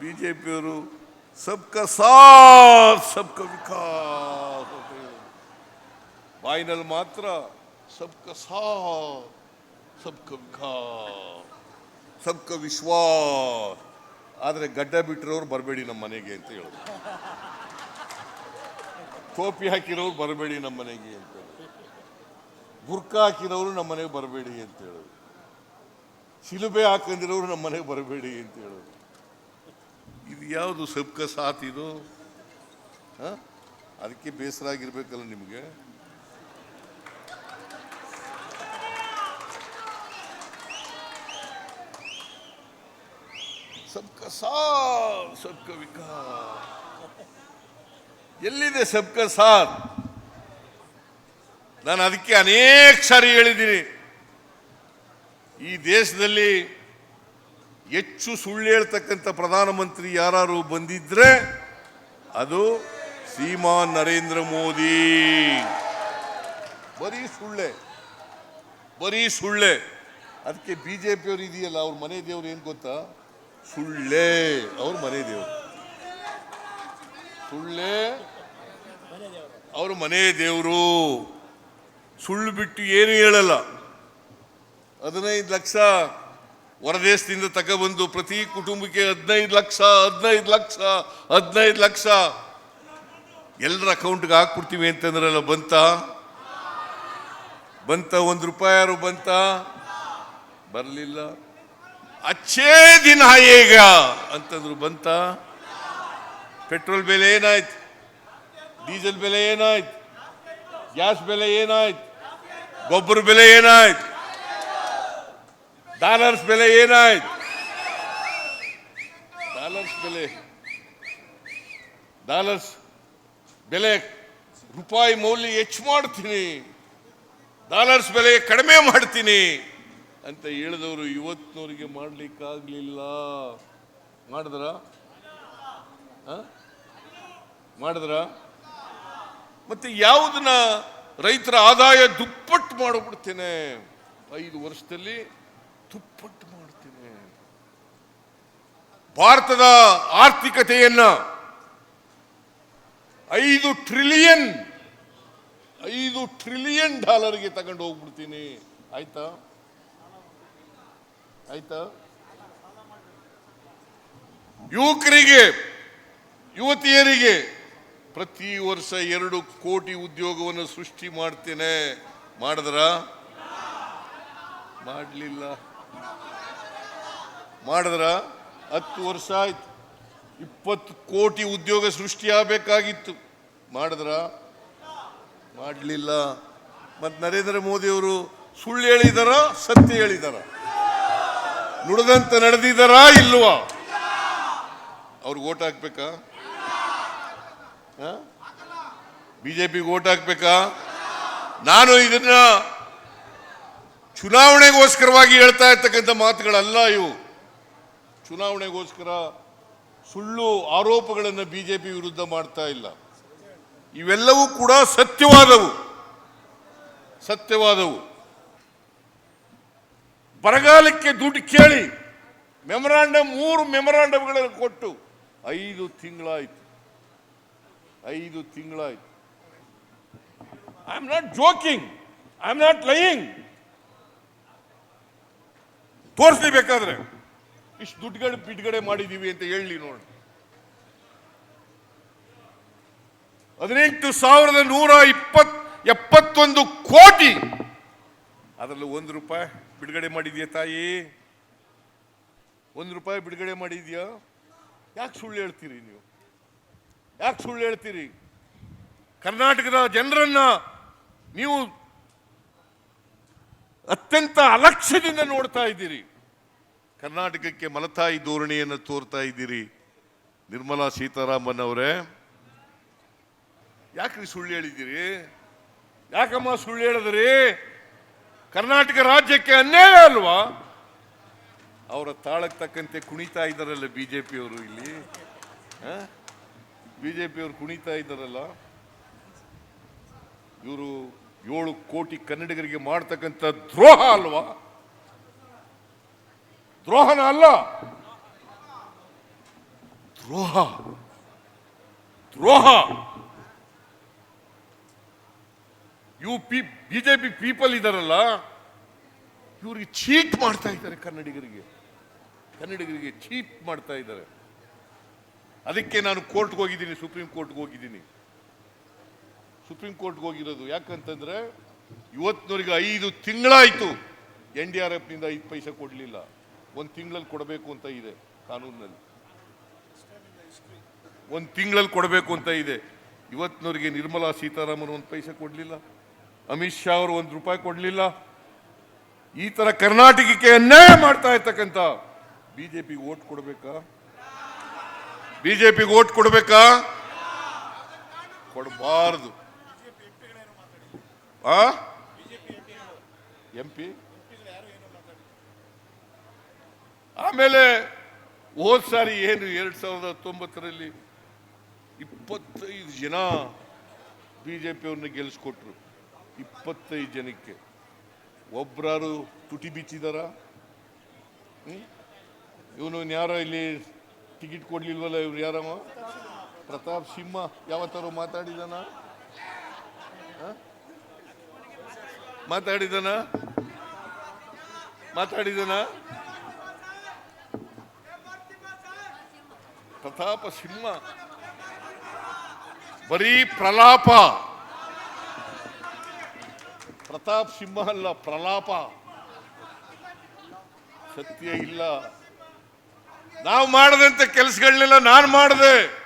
ಬಿಜೆಪಿಯವರು ಸಬ್ಕ ಸಾಥ್, ಸಬ್ಕ ವಿಕಾಸ್ ಅಂತ. ಬಾಯಿನಲ್ಲಿ ಮಾತ್ರ ಸಬ್ಕ ಸಾಥ್, ಸಬ್ಕ ವಿಕಾಸ್, ಸಬ್ಕ ವಿಶ್ವಾಸ್. ಆದರೆ ಗಡ್ಡ ಬಿಟ್ಟಿರೋರು ಬರಬೇಡಿ ನಮ್ಮ ಮನೆಗೆ ಅಂತ ಹೇಳೋದು. ಟೋಪಿ ಹಾಕಿರೋರು ಬರಬೇಡಿ ನಮ್ಮ ಮನೆಗೆ ಅಂತ ಹೇಳೋದು. ಬುರ್ಕಾ ಹಾಕಿರೋರು ನಮ್ಮ ಮನೆಗೆ ಬರಬೇಡಿ ಅಂತ ಹೇಳೋದು. ಶಿಲುಬೆ ಹಾಕೊಂಡಿರೋರು ನಮ್ಮ ಮನೆಗೆ ಬರಬೇಡಿ ಅಂತ ಹೇಳೋದು. ಇದು ಯಾವುದು ಸಬ್ಕ ಸಾಥ್ ಇದು? ಹಾ? ಅದಕ್ಕೆ ಬೇಸರ ಆಗಿರ್ಬೇಕಲ್ಲ ನಿಮಗೆ. ಸಬ್ಕ ಸಾಥ್, ಸಬ್ಕ ವಿಕಾಸ್. ಎಲ್ಲಿದೆ ಸಬ್ಕ ಸಾಥ್? ನಾನು ಅದಕ್ಕೆ ಅನೇಕ ಸಾರಿ ಹೇಳಿದ್ದೀನಿ. ಈ ದೇಶದಲ್ಲಿ ಹೆಚ್ಚು ಸುಳ್ಳು ಹೇಳ್ತಕ್ಕಂಥ ಪ್ರಧಾನಮಂತ್ರಿ ಯಾರು ಬಂದಿದ್ರೆ ಅದು ಶ್ರೀಮಾನ್ ನರೇಂದ್ರ ಮೋದಿ. ಬರೀ ಸುಳ್ಳೆ ಬರೀ ಸುಳ್ಳೆ. ಅದಕ್ಕೆ ಬಿ ಜೆ ಪಿಯವರು ಇದೆಯಲ್ಲ, ಅವ್ರ ಮನೆ ದೇವ್ರು ಏನು ಗೊತ್ತಾ? ಸುಳ್ಳೆ, ಅವ್ರ ಮನೆ ದೇವರು. ಸುಳ್ಳೆ, ಅವ್ರ ಮನೆ ದೇವರು. ಸುಳ್ಳು ಬಿಟ್ಟು ಏನು ಹೇಳಲ್ಲ. ಹದಿನೈದು ಲಕ್ಷ ಹೊರದೇಶದಿಂದ ತಗೊಬಂದು ಪ್ರತಿ ಕುಟುಂಬಕ್ಕೆ ಹದಿನೈದು ಲಕ್ಷ ಹದಿನೈದು ಲಕ್ಷ ಹದಿನೈದು ಲಕ್ಷ. ಎಲ್ಲರ ಅಕೌಂಟ್ಗೆ ಹಾಕ್ಬಿಡ್ತೀವಿ ಅಂತಂದ್ರಲ್ಲ ಬಂತ? ಬಂತ ಒಂದು ರೂಪಾಯಿ ಬಂತ? ಬರಲಿಲ್ಲ. ಅಚ್ಚೇ ದಿನ ಈಗ ಅಂತಂದ್ರು ಬಂತ? ಪೆಟ್ರೋಲ್ ಬೆಲೆ ಏನಾಯ್ತು? ಡೀಸೆಲ್ ಬೆಲೆ ಏನಾಯ್ತು? ಗ್ಯಾಸ್ ಬೆಲೆ ಏನಾಯ್ತು? ಗೊಬ್ಬರ ಬೆಲೆ ಏನಾಯ್ತು? ಡಾಲರ್ಸ್ ಬೆಲೆ ಏನಾಯ್ತು? ಡಾಲರ್ಸ್ ಬೆಲೆ. ಡಾಲರ್ಸ್ ಬೆಲೆ ರೂಪಾಯಿ ಮೌಲ್ಯ ಹೆಚ್ಚು ಮಾಡ್ತೀನಿ. ಡಾಲರ್ಸ್ ಬೆಲೆ ಕಡಿಮೆ ಮಾಡ್ತೀನಿ ಅಂತ ಹೇಳಿದವರು ಇವತ್ತಿನವರಿಗೆ ಮಾಡಲಿಕ್ಕಾಗಲಿಲ್ಲ. ಮಾಡಿದ್ರ? ಮಾಡಿದ್ರ? ಮತ್ತೆ ಯಾವುದನ್ನ ರೈತರ ಆದಾಯ ದುಪ್ಪಟ್ಟು ಮಾಡಿಬಿಡ್ತೇನೆ. ಐದು ವರ್ಷದಲ್ಲಿ ದುಪ್ಪಟ್ಟು ಮಾಡ್ತೇನೆ ಭಾರತದ ಆರ್ಥಿಕತೆಯನ್ನ ಐದು ಟ್ರಿಲಿಯನ್ ಐದು ಟ್ರಿಲಿಯನ್ ಡಾಲರ್ಗೆ ತಗೊಂಡು ಹೋಗ್ಬಿಡ್ತೀನಿ. ಆಯ್ತಾ? ಆಯ್ತಾ? ಯುವಕರಿಗೆ, ಯುವತಿಯರಿಗೆ ಪ್ರತಿ ವರ್ಷ ಎರಡು ಕೋಟಿ ಉದ್ಯೋಗವನ್ನು ಸೃಷ್ಟಿ ಮಾಡ್ತೇನೆ. ಮಾಡಿದ್ರ? ಮಾಡಲಿಲ್ಲ. ಮಾಡಿದ್ರ ಹತ್ತು ವರ್ಷ ಆಯ್ತು. ಇಪ್ಪತ್ತು ಕೋಟಿ ಉದ್ಯೋಗ ಸೃಷ್ಟಿಯಾಗಬೇಕಾಗಿತ್ತು. ಮಾಡಿದ್ರ? ಮಾಡಲಿಲ್ಲ. ಮತ್ತು ನರೇಂದ್ರ ಮೋದಿಯವರು ಸುಳ್ಳು ಹೇಳಿದಾರ, ಸತ್ಯ ಹೇಳಿದಾರ. ನುಡಿದಂತೆ ನಡೆದಿದಾರ ಇಲ್ವಾ? ಅವ್ರಿಗೆ ಓಟ್ ಹಾಕ್ಬೇಕಾ? ಬಿಜೆಪಿಗೆ ಓಟ್ ಹಾಕ್ಬೇಕಾ? ನಾನು ಇದನ್ನ ಚುನಾವಣೆಗೋಸ್ಕರವಾಗಿ ಹೇಳ್ತಾ ಇರ್ತಕ್ಕಂಥ ಮಾತುಗಳಲ್ಲ ಇವು. ಚುನಾವಣೆಗೋಸ್ಕರ ಸುಳ್ಳು ಆರೋಪಗಳನ್ನು ಬಿ ಜೆ ಪಿ ವಿರುದ್ಧ ಮಾಡ್ತಾ ಇಲ್ಲ. ಇವೆಲ್ಲವೂ ಕೂಡ ಸತ್ಯವಾದವು. ಸತ್ಯವಾದವು. ಬರಗಾಲಕ್ಕೆ ದುಡ್ಡು ಕೇಳಿ ಮೆಮೊರಾಂಡಮ್, ಮೂರು ಮೆಮೊರಾಂಡಮ್ಗಳನ್ನು ಕೊಟ್ಟು ಐದು ತಿಂಗಳಾಯಿತು. ಐದು ತಿಂಗಳಾಯಿತು. I am not joking I am not lying ತೋರಿಸ್ಲಿ ಬೇಕಾದ್ರೆ ಇಷ್ಟು ದುಡ್ಡುಗಳು ಬಿಡುಗಡೆ ಮಾಡಿದೀವಿ ಅಂತ ಹೇಳಿ ನೋಡಿ. ಹದಿನೆಂಟು ಸಾವಿರದ ನೂರ ಇಪ್ಪತ್ ಎಪ್ಪತ್ತೊಂದು ಕೋಟಿ. ಅದರಲ್ಲೂ ಒಂದು ರೂಪಾಯಿ ಬಿಡುಗಡೆ ಮಾಡಿದ್ಯಾ ತಾಯಿ? ಒಂದು ರೂಪಾಯಿ ಬಿಡುಗಡೆ ಮಾಡಿದ್ಯಾ? ಯಾಕೆ ಸುಳ್ಳು ಹೇಳ್ತೀರಿ ನೀವು? ಯಾಕೆ ಸುಳ್ಳು ಹೇಳ್ತೀರಿ? ಕರ್ನಾಟಕದ ಜನರನ್ನ ನೀವು ಅತ್ಯಂತ ಅಲಕ್ಷ್ಯದಿಂದ ನೋಡ್ತಾ ಇದ್ದೀರಿ. ಕರ್ನಾಟಕಕ್ಕೆ ಮಲತಾಯಿ ಧೋರಣೆಯನ್ನು ತೋರ್ತಾ ಇದ್ದೀರಿ. ನಿರ್ಮಲಾ ಸೀತಾರಾಮನ್ ಅವರೇ ಯಾಕ್ರಿ ಸುಳ್ಳು ಹೇಳಿದ್ದೀರಿ? ಯಾಕಮ್ಮ ಸುಳ್ಳು ಹೇಳಿದ್ರಿ? ಕರ್ನಾಟಕ ರಾಜ್ಯಕ್ಕೆ ಅನ್ಯಾಯ ಅಲ್ವಾ? ಅವರ ತಾಳಕ್ಕೆ ತಕ್ಕಂತೆ ಕುಣಿತಾ ಇದ್ದಾರಲ್ಲ ಬಿ ಜೆ ಪಿಯವರು ಇಲ್ಲಿ. ಬಿ ಜೆ ಪಿಯವರು ಕುಣಿತಾ ಇದ್ದಾರಲ್ಲ. ಇವರು ಏಳು ಕೋಟಿ ಕನ್ನಡಿಗರಿಗೆ ಮಾಡ್ತಕ್ಕಂಥ ದ್ರೋಹ ಅಲ್ವಾ? ದ್ರೋಹನ ಅಲ್ಲ. ದ್ರೋಹ. ದ್ರೋಹ. ಯು ಪಿ, ಬಿಜೆಪಿ ಪೀಪಲ್ ಇದಾರಲ್ಲ, ಇವ್ರಿಗೆ ಚೀಟ್ ಮಾಡ್ತಾ ಇದ್ದಾರೆ ಕನ್ನಡಿಗರಿಗೆ. ಕನ್ನಡಿಗರಿಗೆ ಚೀಟ್ ಮಾಡ್ತಾ ಇದ್ದಾರೆ. ಅದಕ್ಕೆ ನಾನು ಕೋರ್ಟ್ಗೆ ಹೋಗಿದ್ದೀನಿ, ಸುಪ್ರೀಂ ಕೋರ್ಟ್ಗೆ ಹೋಗಿದ್ದೀನಿ. ಸುಪ್ರೀಂ ಕೋರ್ಟ್ಗೆ ಹೋಗಿರೋದು. ಯಾಕಂತಂದ್ರೆ ಇವತ್ತಿನವರೆಗೆ ಐದು ತಿಂಗಳಾಯಿತು ಎನ್ ಡಿ ಆರ್ ಎಫ್ನಿಂದ ಐದು ಪೈಸೆ ಕೊಡಲಿಲ್ಲ. ಒಂದು ತಿಂಗಳಲ್ಲಿ ಕೊಡಬೇಕು ಅಂತ ಇದೆ ಕಾನೂನಿನಲ್ಲಿ. ಒಂದು ತಿಂಗಳಲ್ಲಿ ಕೊಡಬೇಕು ಅಂತ ಇದೆ. ಇವತ್ತಿನವರಿಗೆ ನಿರ್ಮಲಾ ಸೀತಾರಾಮನ್ ಒಂದು ಪೈಸೆ ಕೊಡಲಿಲ್ಲ. ಅಮಿತ್ ಶಾ ಅವರು ಒಂದು ರೂಪಾಯಿ ಕೊಡಲಿಲ್ಲ. ಈ ತರ ಕರ್ನಾಟಕಕ್ಕೆ ಅನ್ಯಾಯ ಮಾಡ್ತಾ ಇರ್ತಕ್ಕಂಥ ಬಿಜೆಪಿಗೆ ಓಟ್ ಕೊಡಬೇಕಾ? ಬಿಜೆಪಿಗೆ ಓಟ್ ಕೊಡಬೇಕಾ? ಕೊಡಬಾರದು. M P? ಆಮೇಲೆ ಹೋದ ಸಾರಿ ಏನು ಎರಡು ಸಾವಿರದ ಹತ್ತೊಂಬತ್ತರಲ್ಲಿ ಇಪ್ಪತ್ತೈದು ಜನ ಬಿಜೆಪಿಯವ್ರನ್ನ ಗೆಲ್ಲಿಸ್ಕೊಟ್ರು ಇಪ್ಪತ್ತೈದು ಜನಕ್ಕೆ. ಒಬ್ರಾರು ತುಟಿ ಬಿಚ್ಚಿದಾರ? ಇವನು ಯಾರೋ ಇಲ್ಲಿ ಟಿಕೆಟ್ ಕೊಡ್ಲಿಲ್ವಲ್ಲ ಇವ್ರು ಯಾರವ? ಪ್ರತಾಪ್ ಸಿಂಹ ಯಾವತ್ತಾರು ಮಾತಾಡಿದಾನ? ಆ? ಮಾತಾಡಿದಾನ? ಮಾತಾಡಿದನ? ಪ್ರತಾಪ ಸಿಂಹ. ಬರೀ ಪ್ರಲಾಪ. ಪ್ರತಾಪ್ ಸಿಂಹ ಅಲ್ಲ, ಪ್ರಲಾಪ. ಸತ್ಯ ಇಲ್ಲ. ನಾವು ಮಾಡದಂತ ಕೆಲಸಗಳನ್ನೆಲ್ಲ ನಾನು ಮಾಡಿದೆ.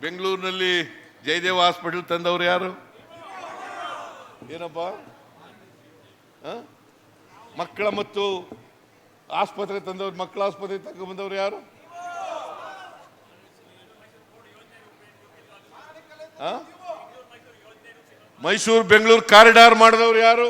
ಬೆಂಗಳೂರಿನಲ್ಲಿ ಜಯದೇವ ಹಾಸ್ಪಿಟಲ್ ತಂದವರು ಯಾರು? ಏನಪ್ಪ? ಮಕ್ಕಳ ಮತ್ತು ಆಸ್ಪತ್ರೆ ತಂದವ್ರು, ಮಕ್ಕಳ ಆಸ್ಪತ್ರೆ ತಗೊಂಡ್ಬಂದವ್ರು ಯಾರು? ಮೈಸೂರು, ಬೆಂಗಳೂರು ಕಾರಿಡಾರ್ ಮಾಡಿದವ್ರು ಯಾರು?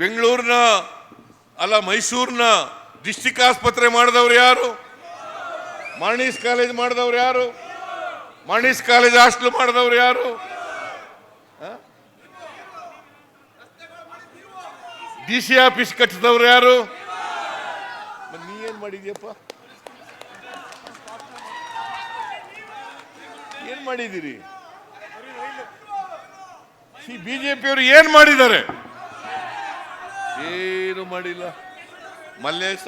ಬೆಂಗಳೂರಿನ, ಅಲ್ಲ ಮೈಸೂರಿನ ಡಿಸ್ಟಿಕ್ ಆಸ್ಪತ್ರೆ ಮಾಡಿದವ್ರು ಯಾರು ಮಾರ್ನೀಸ್ ಕಾಲೇಜ್ ಮಾಡಿದವ್ರು ಯಾರು ಮಾರ್ನೀಸ್ ಕಾಲೇಜ್ ಹಾಸ್ಟೆಲ್ ಮಾಡಿದವ್ರು ಯಾರು? ಡಿ ಸಿ ಆಫೀಸ್ ಕಟ್ಟಿದವ್ರು ಯಾರು? ನೀ ಏನ್ ಮಾಡಿದ್ಯಪ್ಪ? ಏನ್ ಮಾಡಿದಿರಿ ಈ ಬಿಜೆಪಿಯವರು ಏನ್ ಮಾಡಿದ್ದಾರೆ? ಏನು ಮಾಡಿಲ್ಲ. ಮಲ್ಲೇಶ,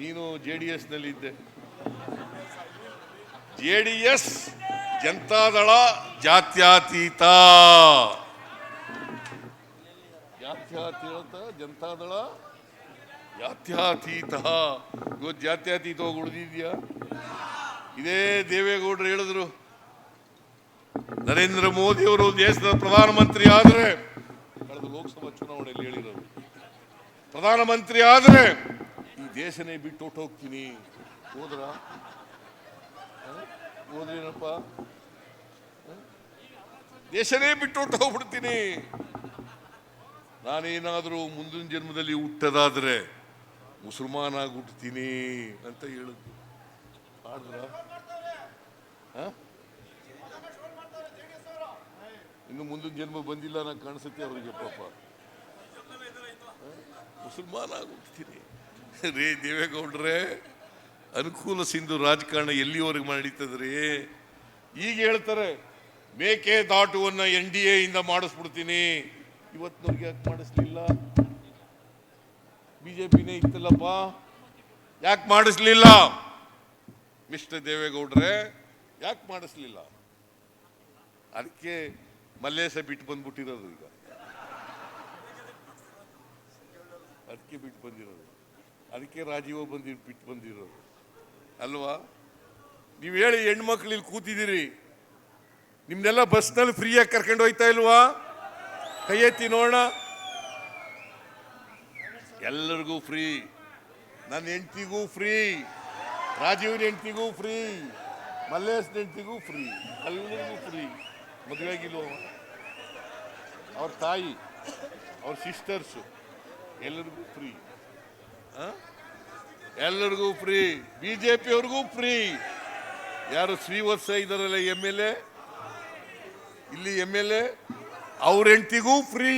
ನೀನು ಜೆ ಡಿ ಇದ್ದೆ ಜೆ ಡಿ ಎಸ್ ಜನತಾದಳ ಜಾತ್ಯತೀತ. ಜಾತ್ಯತೀತ, ಜನತಾದಳ ಜಾತ್ಯತೀತ. ಇವತ್ತು ಜಾತ್ಯತೀತ ಹೋಗಿ ಉಳಿದಿದ್ಯಾ? ಇದೇ ದೇವೇಗೌಡರು ಹೇಳಿದ್ರು. ನರೇಂದ್ರ ಮೋದಿ ಅವರು ದೇಶದ ಪ್ರಧಾನಮಂತ್ರಿ ಆದರೆ, ಕಳೆದ ಲೋಕಸಭಾ ಚುನಾವಣೆಯಲ್ಲಿ ಹೇಳಿರೋದು, ಪ್ರಧಾನಮಂತ್ರಿ ಆದರೆ ಈ ದೇಶನೇ ಬಿಟ್ಟು ಹೋಗ್ತೀನಿ ಹೋದ್ರ? ಹೋದ್ರೇನಪ್ಪ ದೇಶನೇ ಬಿಟ್ಟು ಹೋಗ್ಬಿಡ್ತೀನಿ. ನಾನೇನಾದರೂ ಮುಂದಿನ ಜನ್ಮದಲ್ಲಿ ಹುಟ್ಟದಾದರೆ ಮುಸಲ್ಮಾನ್ ಆಗಿ ಹುಟ್ಟತೀನಿ ಅಂತ ಹೇಳಿದ್ರು ಆಡಿದ್ರ? ಇನ್ನು ಮುಂದಿನ ಜನ್ಮ ಬಂದಿಲ್ಲ ನಾನು ಕಾಣಿಸುತ್ತೆ ಅವ್ರಿಗೆ ಪಾಪ? ಮುಸಲ್ಮಾನ್ ಆಗಿ ಹುಟ್ಟತೀನಿ ರೇ ದೇವೇಗೌಡ್ರೆ ಅನುಕೂಲ ಸಿಂಧು ರಾಜಕಾರಣ ಎಲ್ಲಿವರೆಗೆ ಮಾಡಿತದ್ರಿ ಈಗ ಹೇಳ್ತಾರೆ, ಮೇಕೆ ದಾಟುವನ್ನ ಎನ್ ಡಿ ಎ ಇಂದ ಮಾಡಿಸ್ಬಿಡ್ತೀನಿ. ಇವತ್ತಿನವ್ರಿಗೆ ಯಾಕೆ ಮಾಡಿಸ್ಲಿಲ್ಲ? ಬಿಜೆಪಿನೇ ಇತ್ತಲ್ಲಪ್ಪ. ಯಾಕೆ ಮಾಡಿಸ್ಲಿಲ್ಲ? ಮಿಸ್ಟರ್ ದೇವೇಗೌಡ್ರೆ, ಯಾಕೆ ಮಾಡಿಸ್ಲಿಲ್ಲ? ಅದಕ್ಕೆ ಮಲ್ಲೇಶ ಬಿಟ್ಟು ಬಂದ್ಬಿಟ್ಟಿರೋದು ಈಗ. ಅದಕ್ಕೆ ಬಿಟ್ಟು ಬಂದಿರೋದು. ಅದಕ್ಕೆ ರಾಜೀವ ಬಂದಿ ಬಿಟ್ಟು ಬಂದಿರೋದು. ಅಲ್ವಾ? ನೀವು ಹೇಳಿ ಹೆಣ್ಮಕ್ಳು ಇಲ್ಲಿ ಕೂತಿದ್ದೀರಿ. ನಿಮ್ನೆಲ್ಲ ಬಸ್ನಲ್ಲಿ ಫ್ರೀಯಾಗಿ ಕರ್ಕೊಂಡು ಹೋಯ್ತಾ ಇಲ್ವಾ? ಕೈ ಎತ್ತಿ ನೋಡೋಣ. ಎಲ್ಲರಿಗೂ ಫ್ರೀ. ನನ್ನ ಹೆಂಡ್ತಿಗೂ ಫ್ರೀ. ರಾಜೀವ್ನ ಹೆಂಡ್ತಿಗೂ ಫ್ರೀ. ಮಲ್ಲೇಶ್ ಹೆಂಡತಿಗೂ ಫ್ರೀ. ಎಲ್ಲರಿಗೂ ಫ್ರೀ. ಮದುವೆಗಿಲ್ವ ಅವ್ರ ತಾಯಿ, ಅವ್ರ ಸಿಸ್ಟರ್ಸು ಎಲ್ಲರಿಗೂ ಫ್ರೀ. ಎಲ್ಲರಿಗೂ ಫ್ರೀ ಬಿಜೆಪಿ ಅವ್ರಿಗೂ ಫ್ರೀ. ಯಾರು ಶ್ರೀವತ್ಸ ಇದಾರಲ್ಲ ಎಂ ಎಲ್ ಎ? ಇಲ್ಲಿ ಎಂ ಎಲ್ ಎ, ಅವ್ರ ಹೆಂಡತಿಗೂ ಫ್ರೀ.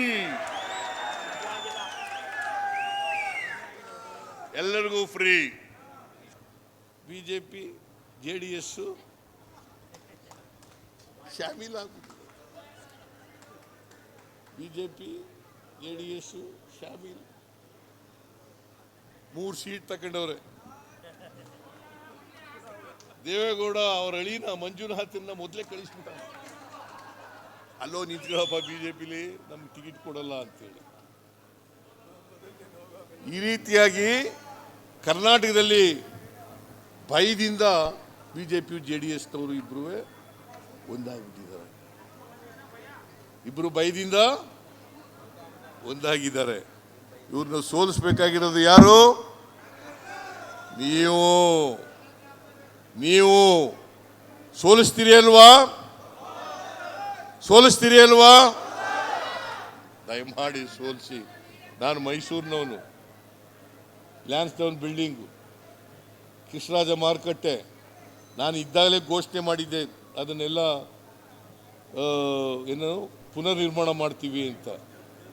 ಎಲ್ಲರಿಗೂ free. BJP, J D S, ಶಾಮೀಲ್ J BJP, J D S, ಶಾಮೀಲ್. ಮೂರು ಸೀಟ್ ತಗೊಂಡವ್ರೆ. ದೇವೇಗೌಡ ಅವ್ರ ಅಳಿನ ಮಂಜುನಾಥನ್ನ ಮೊದಲೇ ಕಳಿಸ್ಬಿಟ್ಟ ಅಲ್ಲೋ ನಿಂತ್ಕೊಳ್ಳಪ್ಪ ಬಿಜೆಪಿಲಿ, ನಮ್ಗೆ ಟಿಕೆಟ್ ಕೊಡಲ್ಲ ಅಂತೇಳಿ. ಈ ರೀತಿಯಾಗಿ ಕರ್ನಾಟಕದಲ್ಲಿ ಭಯದಿಂದ ಬಿಜೆಪಿ ಜೆ ಡಿ ಎಸ್ನವರು ಇಬ್ಬರು ಒಂದಾಗಿಬಿಟ್ಟಿದ್ದಾರೆ. ಇಬ್ಬರು ಭಯದಿಂದ ಒಂದಾಗಿದ್ದಾರೆ. ಇವ್ರನ್ನ ಸೋಲಿಸ್ಬೇಕಾಗಿರೋದು ಯಾರು? ನೀವು. ನೀವು. ಸೋಲಿಸ್ತೀರಿ ಅಲ್ವಾ? ಸೋಲಿಸ್ತೀರಿ ಅಲ್ವಾ? ದಯಮಾಡಿ ಸೋಲಿಸಿ. ನಾನು ಮೈಸೂರಿನವನು. Lansdowne building. ಕೃಷ್ಣರಾಜ ಮಾರುಕಟ್ಟೆ. ನಾನು ಇದ್ದಾಗಲೇ ಘೋಷಣೆ ಮಾಡಿದ್ದೆ. ಅದನ್ನೆಲ್ಲ ಏನೋ ಏನು, ಪುನರ್ನಿರ್ಮಾಣ ಮಾಡ್ತೀವಿ ಅಂತ.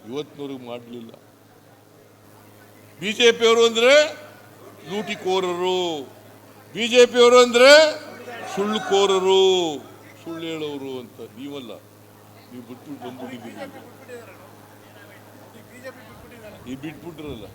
ಇವತ್ತಿನವ್ರಿಗೆ ಮಾಡಲಿಲ್ಲ. ಬಿ ಜೆ ಪಿಯವರು ಅಂದರೆ ಲೂಟಿಕೋರರು. ಬಿ ಜೆ ಪಿಯವರು ಅಂದರೆ ಸುಳ್ಳುಕೋರರು. ಸುಳ್ಳು ಹೇಳೋರು ಅಂತ ನೀವಲ್ಲ. ನೀವು ಬಿಟ್ಬಿಟ್ಟು ಬಂದ್ಬಿಟ್ಟಿದ್ದೀರಿ. ನೀವು ಈ ಬಿಟ್ಬಿಟ್ರಲ್ಲ